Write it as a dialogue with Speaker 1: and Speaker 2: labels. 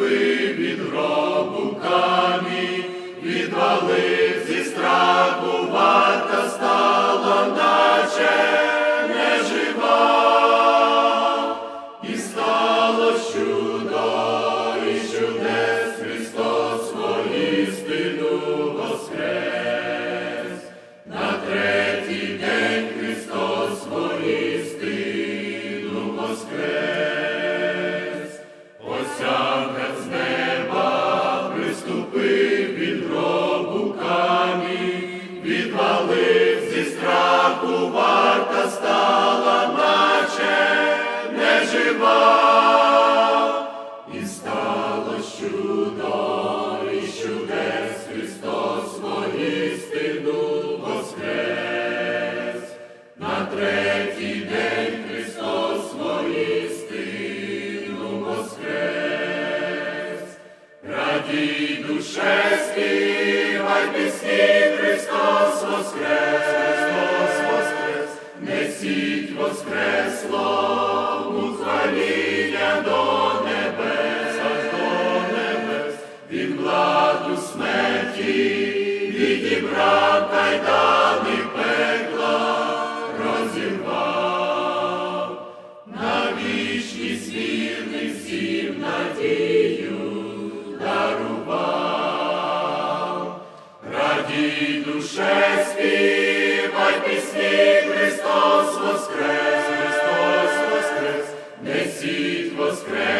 Speaker 1: Відробу камінь, валиці. Душе співай пісні, Христос воскрес, Христос воскрес, несіть воскресло, відібрав кайдани пекла, розірвав на вічність вірних всім надію дарував, радій душе співай пісні Христос Воскрес, Христос Воскрес, несіть Воскрес.